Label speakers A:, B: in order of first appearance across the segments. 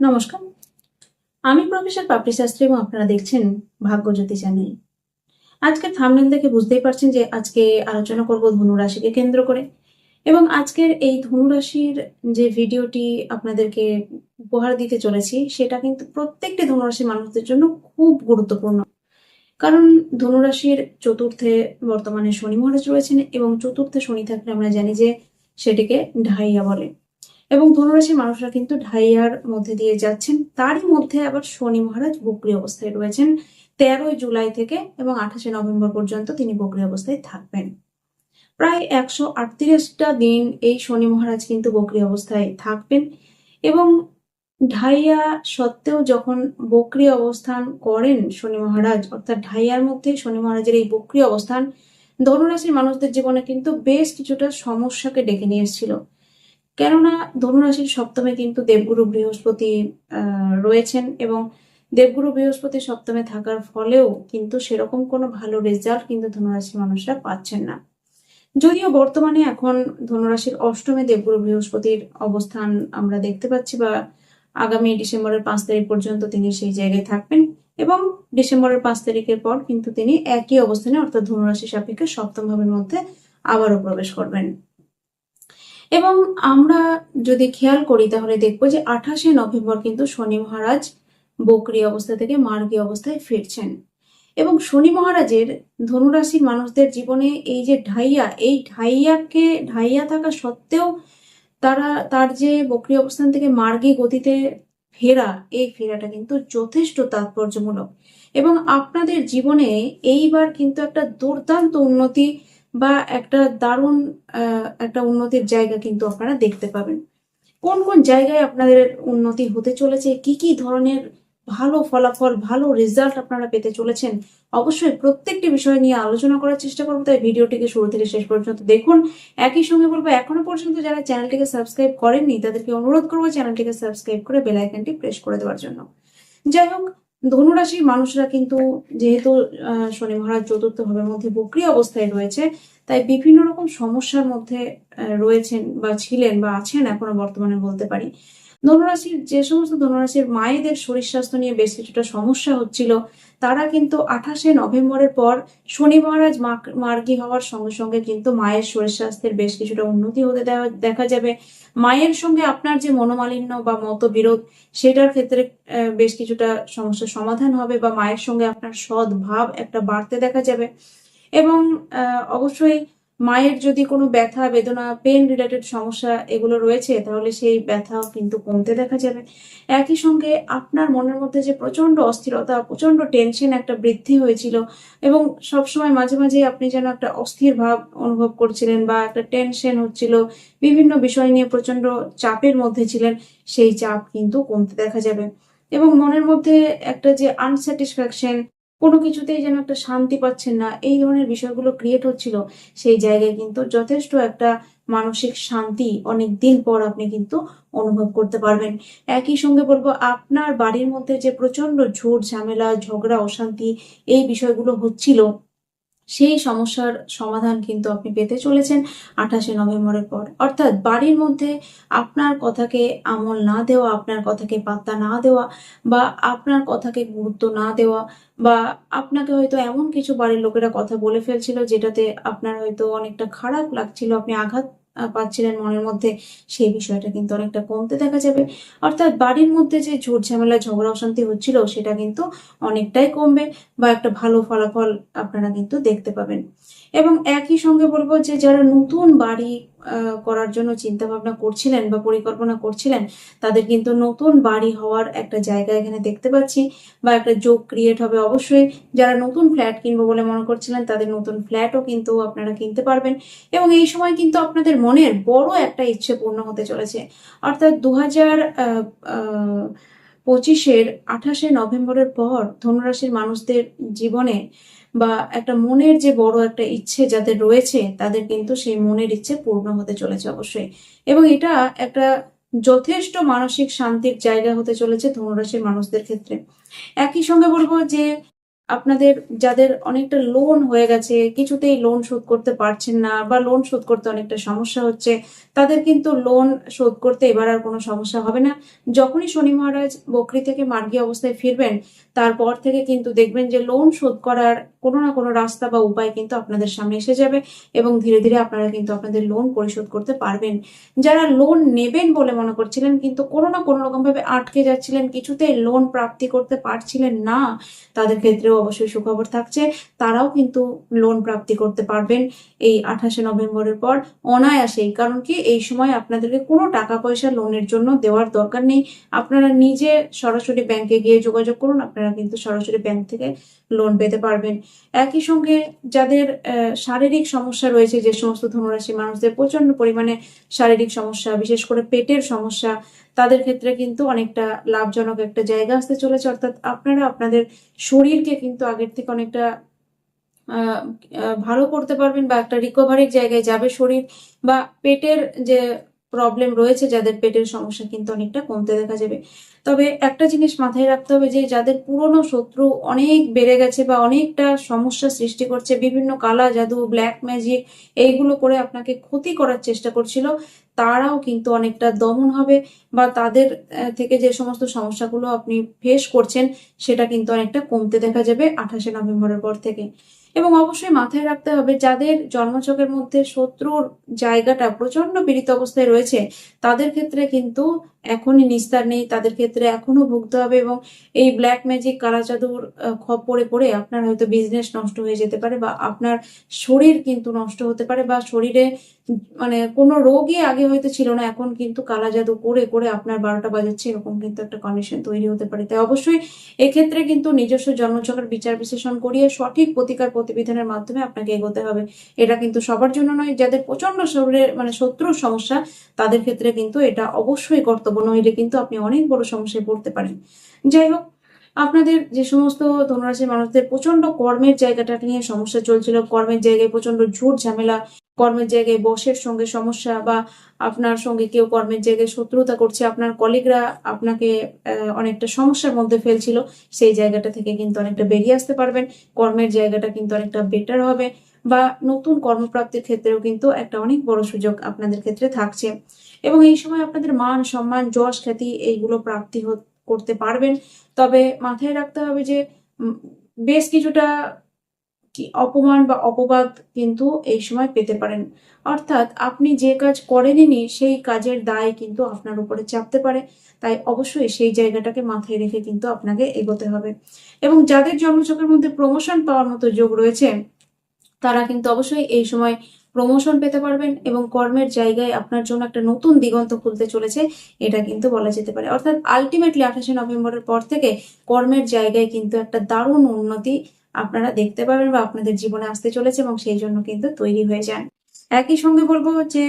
A: নমস্কার। আমি প্রফেসর পাপড়ি শাস্ত্রী এবং আপনারা দেখছেন ভাগ্যজ্যোতি চ্যানেল। আজকের থামনেল দেখে বুঝতেই পারছেন যে আজকে আলোচনা করব ধনু রাশিকে কেন্দ্র করে এবং আজকের এই ধনু রাশির যে ভিডিওটি আপনাদেরকে উপহার দিতে চলেছি, সেটা কিন্তু প্রত্যেকটি ধনুরাশির মানুষদের জন্য খুব গুরুত্বপূর্ণ। কারণ ধনুরাশির চতুর্থে বর্তমানে শনি মহারাজ রয়েছেন এবং চতুর্থে শনি থাকলে আমরা জানি যে সেটিকে ঢাইয়া বলে। এবং ধনুরাশির মানুষরা কিন্তু ঢাইয়ার মধ্যে দিয়ে যাচ্ছেন। তারই মধ্যে আবার শনি মহারাজ বকরি অবস্থায় রয়েছেন তেরোই জুলাই থেকে এবং আঠাশে নভেম্বর পর্যন্ত তিনি বকরি অবস্থায় থাকবেন। প্রায় একশো আটত্রিশটা দিন এই শনি মহারাজ কিন্তু বকরি অবস্থায় থাকবেন এবং ঢাইয়া সত্ত্বেও যখন বকরি অবস্থান করেন শনি মহারাজ, অর্থাৎ ঢাইয়ার মধ্যে শনি মহারাজের এই বকরি অবস্থান, ধনুরাশির মানুষদের জীবনে কিন্তু বেশ কিছুটা সমস্যাকে ডেকে নিয়ে এসেছিল। কেননা ধনুরাশির সপ্তমে কিন্তু দেবগুরু বৃহস্পতি রয়েছেন এবং দেবগুরু বৃহস্পতি সপ্তমে থাকার ফলেও কিন্তু সেরকম কোনো ভালো রেজাল্ট কিন্তু ধনুরাশির মানুষরা পাচ্ছেন না। যদিও বর্তমানে এখন ধনুরাশির অষ্টমে দেবগুরু বৃহস্পতির অবস্থান আমরা দেখতে পাচ্ছি বা আগামী ডিসেম্বরের পাঁচ তারিখ পর্যন্ত তিনি সেই জায়গায় থাকবেন এবং ডিসেম্বরের পাঁচ তারিখের পর কিন্তু তিনি একই অবস্থানে অর্থাৎ ধনুরাশি সাপেক্ষে সপ্তম ভাবের মধ্যে আবারও প্রবেশ করবেন। এবং আমরা যদি খেয়াল করি তাহলে দেখব যে আঠাশে নভেম্বর কিন্তু শনি মহারাজ বকরি অবস্থা থেকে মার্গী অবস্থায় ফিরছেন। এবং শনি মহারাজের ধনুরাশির মানুষদের জীবনে এই যে ঢাইয়া, এই ঢাইয়াকে, ঢাইয়া থাকা সত্ত্বেও তারা, তার যে বকরি অবস্থান থেকে মার্গী গতিতে ফেরা, এই ফেরাটা কিন্তু যথেষ্ট তাৎপর্যমূলক। এবং আপনাদের জীবনে এইবার কিন্তু একটা দুর্দান্ত উন্নতি বা একটা দারুণ একটা উন্নতির জায়গা কিন্তু আপনারা দেখতে পাবেন। কোন কোন জায়গায় আপনাদের উন্নতি হতে চলেছে, কি কি ধরনের ভালো ফলাফল, ভালো রেজাল্ট আপনারা পেতে চলেছেন, অবশ্যই প্রত্যেকটি বিষয় নিয়ে আলোচনা করার চেষ্টা করব। তাই ভিডিওটিকে শুরু থেকে শেষ পর্যন্ত দেখুন। একই সঙ্গে বলব, এখনও পর্যন্ত যারা চ্যানেলটিকে সাবস্ক্রাইব করেননি, তাদেরকে অনুরোধ করব চ্যানেলটিকে সাবস্ক্রাইব করে বেল আইকনটি প্রেস করে দেওয়ার জন্য। যাই হোক ধনুরাশির মানুষরা কিন্তু যেহেতু শনি মহারাজ চতুর্থ ভাবের মধ্যে বক্রি অবস্থায় রয়েছে, তাই বিভিন্ন রকম সমস্যার মধ্যে রয়েছেন বা ছিলেন বা আছেন এখনও বর্তমানে বলতে পারি। ধনুরাশির যে সমস্ত ধনুরাশির মায়েদের শরীর স্বাস্থ্য নিয়ে বেশ কিছুটা সমস্যা হচ্ছিল, তারা কিন্তু আঠাশে নভেম্বরের পর শনি মহারাজ মার্গী হওয়ার সঙ্গে সঙ্গে কিন্তু মায়ের শরীর স্বাস্থ্যের বেশ কিছুটা উন্নতি হতে দেখা যাবে। মায়ের সঙ্গে আপনার যে মনোমালিন্য বা মতবিরোধ, সেটার ক্ষেত্রে বেশ কিছুটা সমস্যার সমাধান হবে বা মায়ের সঙ্গে আপনার সৎ ভাব একটা বাড়তে দেখা যাবে। এবং অবশ্যই মায়ের যদি কোনো ব্যথা, বেদনা পেন রিলেটেড সমস্যা এগুলো রয়েছে, তাহলে সেই ব্যথাও কিন্তু কমতে দেখা যাবে। একই সঙ্গে আপনার মনের মধ্যে যে প্রচণ্ড অস্থিরতা প্রচণ্ড টেনশন একটা বৃদ্ধি হয়েছিল এবং সবসময় মাঝে মাঝে আপনি যেন একটা অস্থির ভাব অনুভব করছিলেন বা একটা টেনশন হচ্ছিল, বিভিন্ন বিষয় নিয়ে প্রচণ্ড চাপের মধ্যে ছিলেন, সেই চাপ কিন্তু কমতে দেখা যাবে। এবং মনের মধ্যে একটা যে আনস্যাটিসফ্যাকশন কোনো কিছুতেই যেন একটা শান্তি পাচ্ছেন না। এই ধরনের বিষয়গুলো ক্রিয়েট হচ্ছিল। সেই জায়গায় কিন্তু যথেষ্ট একটা মানসিক শান্তি অনেক দিন পর আপনি কিন্তু অনুভব করতে পারবেন। একই সঙ্গে বলব, আপনার বাড়ির মধ্যে যে প্রচণ্ড ঝুট, ঝামেলা, ঝগড়া, অশান্তি, এই বিষয়গুলো হচ্ছিল সেই সমস্যার সমাধান কিন্তু আপনি পেতে চলেছেন আঠাশে নভেম্বরের পর। অর্থাৎ বাড়ির মধ্যে আপনার কথাকে আমল না দেওয়া, আপনার কথাকে পাত্তা না দেওয়া বা আপনার কথাকে গুরুত্ব না দেওয়া বা আপনাকে হয়তো এমন কিছু বাড়ির লোকেরা কথা বলে ফেলছিল যেটাতে আপনার হয়তো অনেকটা খারাপ লাগছিল, আপনি আঘাত পাচ্ছিলেন মনের মধ্যে, সেই বিষয়টা কিন্তু অনেকটা কমতে দেখা যাবে। অর্থাৎ বাড়ির মধ্যে যে ঝুট ঝামেলা, ঝগড়া, অশান্তি হচ্ছিল, সেটা কিন্তু অনেকটাই কমবে বা একটা ভালো ফলাফল আপনারা কিন্তু দেখতে পাবেন। এবং একই সঙ্গে বলব যে, যারা নতুন বাড়ি করার জন্য চিন্তা ভাবনা করছিলেন বা পরিকল্পনা করছিলেন, তাদের কিন্তু নতুন বাড়ি হওয়ার একটা জায়গা এখানে দেখতে পাচ্ছি বা একটা যোগ ক্রিয়েট হবে অবশ্যই। যারা নতুন ফ্ল্যাট কিনবো বলে মনে করছিলেন, তাদের নতুন ফ্ল্যাটও কিন্তু আপনারা কিনতে পারবেন। এবং এই সময় কিন্তু আপনাদের মনের বড় একটা ইচ্ছে পূর্ণ হতে চলেছে। অর্থাৎ দু হাজার পঁচিশের আঠাশে নভেম্বরের পর ধনুরাশির মানুষদের জীবনে বা একটা মনের যে বড় একটা ইচ্ছে যাদের রয়েছে, তাদের কিন্তু সেই মনের ইচ্ছে পূর্ণ হতে চলেছে অবশ্যই। এবং এটা একটা যথেষ্ট মানসিক শান্তির জায়গা হতে চলেছে ধনুরাশির মানুষদের ক্ষেত্রে। একই সঙ্গে বলব যে আপনাদের যাদের অনেকটা লোন হয়ে গেছে, কিছুতেই লোন শোধ করতে পারছেন না বা লোন শোধ করতে অনেকটা সমস্যা হচ্ছে, তাদের কিন্তু লোন শোধ করতে এবার আর কোনো সমস্যা হবে না। যখনই শনি মহারাজ বকরি থেকে মার্গী অবস্থায় ফিরবেন, তারপর থেকে কিন্তু দেখবেন যে লোন শোধ করার কোনো না কোনো রাস্তা বা উপায় কিন্তু আপনাদের সামনে এসে যাবে এবং ধীরে ধীরে আপনারা কিন্তু আপনাদের লোন পরিশোধ করতে পারবেন। যারা লোন নেবেন বলে মনে করছিলেন, কিন্তু কোনো না কোনো রকমভাবে আটকে যাচ্ছিলেন, কিছুতেই লোন প্রাপ্তি করতে পারছিলেন না, তাদের ক্ষেত্রেও অবশ্যই সুখবর থাকছে। তারাও কিন্তু লোন প্রাপ্তি করতে পারবেন এই আঠাশে নভেম্বরের পর অনায়াসেই। কারণ কি, এই সময় আপনাদেরকে কোনো টাকা পয়সা লোনের জন্য দেওয়ার দরকার নেই। আপনারা নিজে সরাসরি ব্যাংকে গিয়ে যোগাযোগ করুন, আপনারা কিন্তু সরাসরি ব্যাংক থেকে লোন পেতে পারবেন। একই সঙ্গে যাদের শারীরিক সমস্যা রয়েছে, যে সমস্ত ধনুরাশি মানুষদের প্রচণ্ড পরিমাণে শারীরিক সমস্যা, বিশেষ করে পেটের সমস্যা তাদের ক্ষেত্রে কিন্তু অনেকটা লাভজনক একটা জায়গা আসতে চলেছে। অর্থাৎ আপনারা আপনাদের শরীরকে কিন্তু আগের থেকে অনেকটা ভালো করতে পারবেন বা একটা রিকভারির জায়গায় যাবে শরীর বা পেটের যে প্রবলেম রয়েছে, যাদের পেটের সমস্যা কিন্তু অনেকটা কমতে দেখা যাবে। তবে একটা জিনিস মাথায় রাখতে হবে যে, যাদের পুরনো শত্রু অনেক বেড়ে গেছে বা অনেকটা সমস্যা সৃষ্টি করছে, বিভিন্ন কালা জাদু ব্ল্যাক ম্যাজিক এইগুলো করে আপনাকে ক্ষতি করার চেষ্টা করছিল তারাও কিন্তু অনেকটা দমন হবে বা তাদের থেকে যে সমস্ত সমস্যাগুলো আপনি ফেস করছেন, সেটা কিন্তু অনেকটা কমতে দেখা যাবে আঠাশে নভেম্বরের পর থেকে। এবং অবশ্যই মাথায় রাখতে হবে, যাদের জন্মচকের মধ্যে শত্রুর জায়গাটা প্রচণ্ড পীড়িত অবস্থায় রয়েছে, তাদের ক্ষেত্রে কিন্তু এখনই নিস্তার নেই তাদের ক্ষেত্রে এখনও ভুগতে হবে এবং এই ব্ল্যাক ম্যাজিক কালা জাদুর আহ, খপ্পরে পড়ে আপনার হয়তো বিজনেস নষ্ট হয়ে যেতে পারে বা আপনার শরীর কিন্তু নষ্ট হতে পারে বা শরীরে মানে কোনো রোগই আগে হয়তো ছিল না এখন কিন্তু কালা জাদু করে করে আপনার বারোটা বাজাচ্ছে এরকম কিন্তু একটা কন্ডিশন তৈরি হতে পারে। তাই অবশ্যই এক্ষেত্রে কিন্তু নিজস্ব জন্মচক্রের বিচার বিশ্লেষণ করিয়ে সঠিক প্রতিকার প্রতিবিধানের মাধ্যমে আপনাকে এগোতে হবে। এটা কিন্তু সবার জন্য নয় যাদের প্রচণ্ড শরীরের মানে শত্রুর সমস্যা তাদের ক্ষেত্রে কিন্তু এটা অবশ্যই কর্তব্য। নইলে কিন্তু আপনি অনেক বড় সমস্যায় পড়তে পারেন। যাই হোক, আপনাদের যে সমস্ত ধনুরাশির মানুষদের প্রচণ্ড কর্মের জায়গাটা নিয়ে সমস্যা চলছিল, কর্মের জায়গায় প্রচণ্ড ঝুট ঝামেলা, কর্মের জায়গায় বসের সঙ্গে সমস্যা বা আপনার সঙ্গে কেউ কর্মের জায়গায় শত্রুতা করছে, আপনার কলিগরা আপনাকে অনেকটা সমস্যার মধ্যে ফেলছিল, সেই জায়গাটা থেকে কিন্তু অনেকটা বেরিয়ে আসতে পারবেন, কর্মের জায়গাটা কিন্তু অনেকটা বেটার হবে। বা নতুন কর্মপ্রাপ্তির ক্ষেত্রেও কিন্তু একটা অনেক বড় সুযোগ আপনাদের ক্ষেত্রে থাকছে। এবং এই সময় আপনাদের মান, সম্মান, যশ, খ্যাতি এইগুলো প্রাপ্তি করতে পারবেন। তবে মাথায় রাখতে হবে যে বেশ কিছুটা কি অপমান বা অপবাদ কিন্তু এই সময় পেতে পারেন। অর্থাৎ আপনি যে কাজ করেননি, সেই কাজের দায় কিন্তু আপনার উপরে চাপতে পারে। তাই অবশ্যই সেই জায়গাটাকে মাথায় রেখে কিন্তু আপনাকে এগোতে হবে। এবং যাদের জন্মচক্রের মধ্যে প্রমোশন পাওয়ার মতো যোগ রয়েছে তারা কিন্তু অবশ্যই এই সময় প্রমোশন পেতে পারবেন এবং কর্মের জায়গায় আপনার জন্য একটা নতুন দিগন্ত খুলতে চলেছে, এটা কিন্তু বলা যেতে পারে। অর্থাৎ আলটিমেটলি আঠাশে নভেম্বরের পর থেকে কর্মের জায়গায় কিন্তু একটা দারুণ উন্নতি আপনারা দেখতে পাবেন বা আপনাদের জীবনে আসতে চলেছে এবং সেই জন্য কিন্তু তৈরি হয়ে যান। একই সঙ্গে বলব যে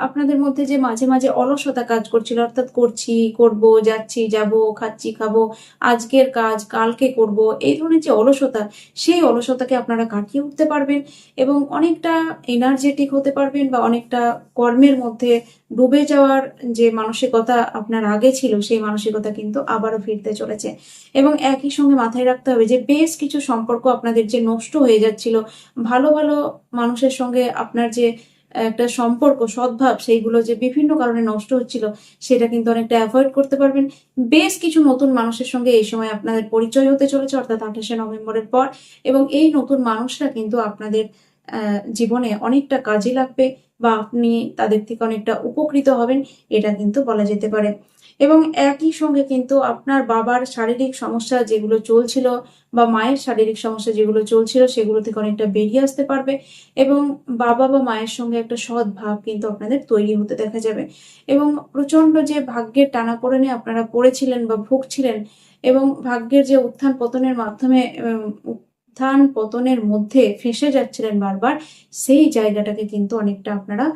A: আপনাদের মধ্যে যে মাঝে মাঝে অলসতা কাজ করছিল, অর্থাৎ করছি, করব, যাচ্ছি, যাব, খাচ্ছি, খাব, আজকের কাজ, কালকে করব, এই ধরনের যে অলসতা, সেই অলসতাকে আপনারা কাটিয়ে উঠতে পারবেন এবং অনেকটা এনার্জেটিক হতে পারবেন বা অনেকটা কর্মের মধ্যে ডুবে যাওয়ার যে মানসিকতা আপনার আগে ছিল, সেই মানসিকতা কিন্তু আবারও ফিরতে চলেছে। এবং একই সঙ্গে মাথায় রাখতে হবে যে, বেশ কিছু সম্পর্ক আপনাদের যে নষ্ট হয়ে যাচ্ছিল, ভালো ভালো মানুষের সঙ্গে আপনার যে একটা সম্পর্ক, সদ্ভাব, সেইগুলো যে বিভিন্ন কারণে নষ্ট হচ্ছিল, সেটা কিন্তু অনেকটা অ্যাভয়েড করতে পারবেন। বেশ কিছু নতুন মানুষের সঙ্গে এই সময় আপনাদের পরিচয় হতে চলেছে, অর্থাৎ আঠাশে নভেম্বরের পর। এবং এই নতুন মানুষরা কিন্তু আপনাদের জীবনে অনেকটা কাজে লাগবে। বা আপনি তাদের থেকে অনেকটা উপকৃত হবেন, এটা কিন্তু বলা যেতে পারে। এবং একই সঙ্গে কিন্তু আপনার বাবার শারীরিক সমস্যা যেগুলো চলছিল বা মায়ের শারীরিক সমস্যা যেগুলো চলছিল, সেগুলো থেকে অনেকটা বেরিয়ে আসতে পারবে এবং বাবা বা মায়ের সঙ্গে একটা সৎ ভাব কিন্তু আপনাদের তৈরি হতে দেখা যাবে। এবং প্রচণ্ড যে ভাগ্যের টানা টানাপোড়েনে আপনারা পড়েছিলেন বা ভুগছিলেন এবং ভাগ্যের যে উত্থান পতনের মাধ্যমে উত্থান পতনের মধ্যে ফেঁসে যাচ্ছিলেন বারবার সেই জায়গাটাকে কিন্তু অনেকটা আপনারা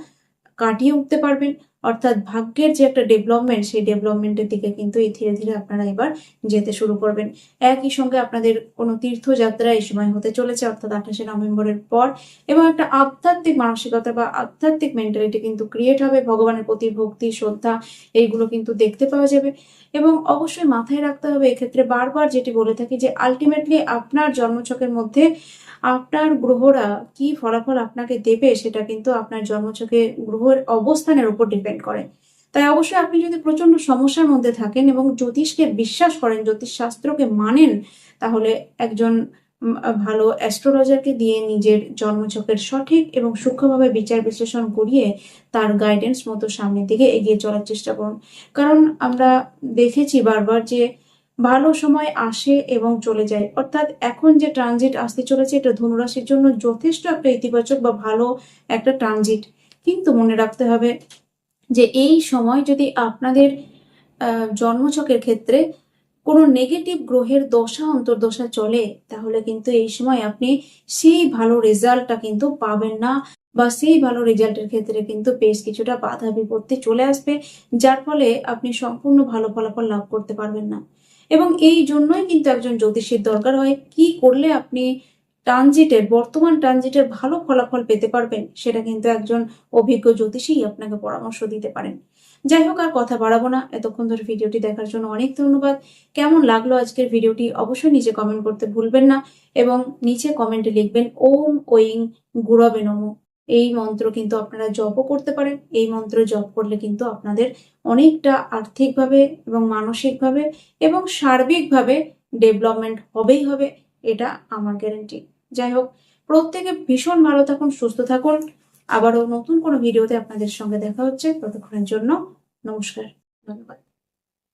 A: কাটিয়ে উঠতে পারবেন। অর্থাৎ ভাগ্যের যে একটা ডেভেলপমেন্ট সেই ডেভেলপমেন্টের দিকে কিন্তু এই ধীরে ধীরে আপনারা এবার যেতে শুরু করবেন। একই সঙ্গে আপনাদের কোনো তীর্থযাত্রা এই সময় হতে চলেছে, অর্থাৎ আঠাশে নভেম্বরের পর। এবং একটা আধ্যাত্মিক মানসিকতা বা আধ্যাত্মিক মেন্টালিটি কিন্তু ক্রিয়েট হবে। ভগবানের প্রতি ভক্তি, শ্রদ্ধা, এইগুলো কিন্তু দেখতে পাওয়া যাবে। এবং অবশ্যই মাথায় রাখতে হবে, এক্ষেত্রে বারবার যেটি বলে থাকি যে আলটিমেটলি আপনার জন্মছকের মধ্যে আপনার গ্রহরা কি ফলাফল আপনাকে দেবে, সেটা কিন্তু আপনার জন্মছকে গ্রহের অবস্থানের উপর ডিপেন্ড করে। তাই অবশ্যই আপনি যদি প্রচণ্ড সমস্যার মধ্যে থাকেন এবং জ্যোতিষকে বিশ্বাস করেন, জ্যোতিষ শাস্ত্রকে মানেন, তাহলে একজন ভালো অ্যাস্ট্রোলজারকে দিয়ে নিজের জন্মছকের সঠিক এবং সূক্ষ্মভাবে বিচার বিশ্লেষণ করিয়ে তার গাইডেন্স মতো সামনের দিকে এগিয়ে চলার চেষ্টা করুন। কারণ আমরা দেখেছি বারবার যে ভালো সময় আসে এবং চলে যায়। অর্থাৎ এখন যে ট্রানজিট আসতে চলেছে, এটা ধনুরাশির জন্য যথেষ্ট একটা ইতিবাচক বা ভালো একটা ট্রানজিট কিন্তু মনে রাখতে হবে যে এই সময় যদি আপনাদের আহ, জন্মছকের ক্ষেত্রে কোনো নেগেটিভ গ্রহের দশা অন্তর্দশা চলে তাহলে কিন্তু এই সময় আপনি সেই ভালো রেজাল্টটা কিন্তু পাবেন না বা সেই ভালো রেজাল্টের ক্ষেত্রে কিন্তু বেশ কিছুটা বাধা বিপত্তি চলে আসবে যার ফলে আপনি সম্পূর্ণ ভালো ফলাফল লাভ করতে পারবেন না। এবং এই জন্যই কিন্তু একজন জ্যোতিষীর দরকার হয় কি করলে আপনি ট্রানজিটের বর্তমান ট্রানজিটের ভালো ফলাফল পেতে পারবেন, সেটা কিন্তু একজন অভিজ্ঞ জ্যোতিষীই আপনাকে পরামর্শ দিতে পারেন। যাই হোক, আর কথা বাড়াবো না। এতক্ষণ ধরে ভিডিওটি দেখার জন্য অনেক ধন্যবাদ। কেমন লাগল আজকের ভিডিওটি অবশ্যই নিচে কমেন্ট করতে ভুলবেন না এবং নিচে কমেন্টে লিখবেন, ওম ওইং গুরবে নমঃ। এই মন্ত্র কিন্তু আপনারা জপও করতে পারেন। এই মন্ত্র জপ করলে কিন্তু আপনাদের অনেকটা আর্থিকভাবে এবং মানসিকভাবে এবং সার্বিকভাবে ডেভেলপমেন্ট হবেই হবে, এটা আমার গ্যারেন্টি যাই হোক প্রত্যেকে ভীষণ ভালো থাকুন, সুস্থ থাকুন। আবারও নতুন কোনো ভিডিওতে আপনাদের সঙ্গে দেখা হচ্ছে। ততক্ষণের জন্য নমস্কার। ধন্যবাদ।